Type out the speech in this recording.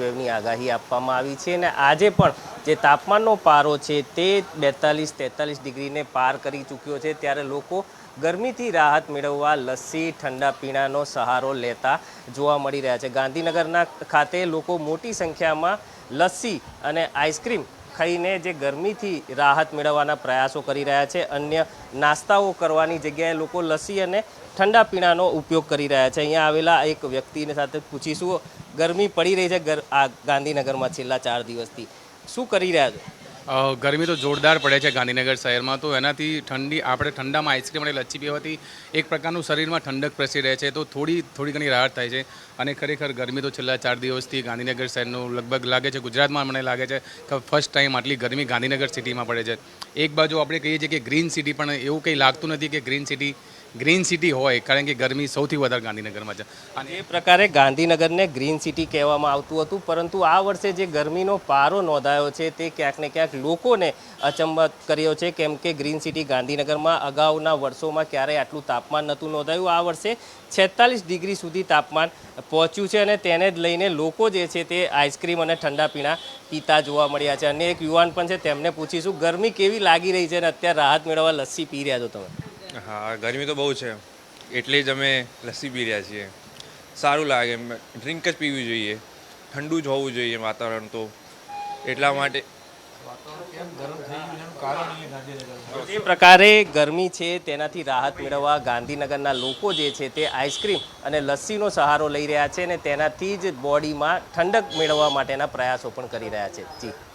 વેવની આગાહી આપવામાં આવી છે અને આજે પણ જે તાપમાનનો પારો છે તે બેતાલીસ, તેતાલીસ ડિગ્રીને પાર કરી ચૂક્યો છે. ત્યારે લોકો ગરમીથી રાહત મેળવવા લસ્સી, ઠંડા પીણાનો સહારો લેતા જોવા મળી રહ્યા છે. ગાંધીનગરના ખાતે લોકો મોટી સંખ્યામાં લસ્સી અને આઈસ્ક્રીમ ખાઈને જે ગરમીથી રાહત મેળવવાના પ્રયાસો કરી રહ્યા છે. અન્ય નાસ્તાઓ કરવાની જગ્યાએ લોકો લસ્સી અને ઠંડા પીણાનો ઉપયોગ કરી રહ્યા છે. અહીંયા આવેલા એક વ્યક્તિને સાથે પૂછીશું. ગરમી પડી રહી છે આ ગાંધીનગરમાં છેલ્લા ચાર દિવસથી. શું કરી રહ્યા છો? ગરમી તો જોરદાર પડે છે ગાંધીનગર શહેરમાં તો એનાથી ઠંડી આપણે ઠંડામાં આઈસ્ક્રીમ અને લચ્છી પીવાથી એક પ્રકારનું શરીરમાં ઠંડક પ્રસરી રહે છે. તો થોડી થોડી ઘણી રાહત થાય છે. અને ખરેખર ગરમી તો છેલ્લા ચાર દિવસથી ગાંધીનગર શહેરનું લગભગ લાગે છે, ગુજરાતમાં મને લાગે છે કે ફર્સ્ટ ટાઈમ આટલી ગરમી ગાંધીનગર સિટીમાં પડે છે. એક બાજુ આપણે કહીએ છીએ કે ગ્રીન સિટી પણ એવું કંઈ લાગતું નથી કે ગ્રીન સિટી ગ્રીન સિટી હોય, કારણ કે ગરમી સૌથી વધારે ગાંધીનગરમાં છે. અને એ પ્રકારે ગાંધીનગરને ગ્રીન સિટી કહેવામાં આવતું હતું, પરંતુ આ વર્ષે જે ગરમીનો પારો નોંધાયો છે, તે ક્યાંક ને ક્યાંક લોકોને અચંબત કર્યો છે, કેમ કે ગ્રીન સિટી ગાંધીનગરમાં અગાઉના વર્ષોમાં ક્યારેય આટલું તાપમાન નહોતું નોંધાયું. આ વર્ષે છેતાલીસ ડિગ્રી સુધી તાપમાન પહોંચ્યું છે અને તેને જ લઈને લોકો જે છે તે આઈસ્ક્રીમ અને ઠંડા પીણા પીતા જોવા મળ્યા છે. અને એક યુવાન પણ છે, તેમને પૂછીશું, ગરમી કેવી લાગી રહી છે અને અત્યારે રાહત મેળવવા લસ્સી પી રહ્યા છો તમે? હા ગરમી તો બહુ છે. એટલે જ અમે લસ્સી પી રહ્યા છીએ. સારું લાગે ડ્રિંક જ પીવી જોઈએ. ઠંડુ જ હોવું જોઈએ વાતાવરણ તો. એટલા માટે જે પ્રકારે ગરમી છે તેનાથી રાહત મેળવવા ગાંધીનગરના લોકો જે છે તે આઈસ્ક્રીમ અને લસ્સીનો સહારો લઈ રહ્યા છે અને તેનાથી જ બોડીમાં ઠંડક મેળવવા માટેના પ્રયાસો પણ કરી રહ્યા છે. જી.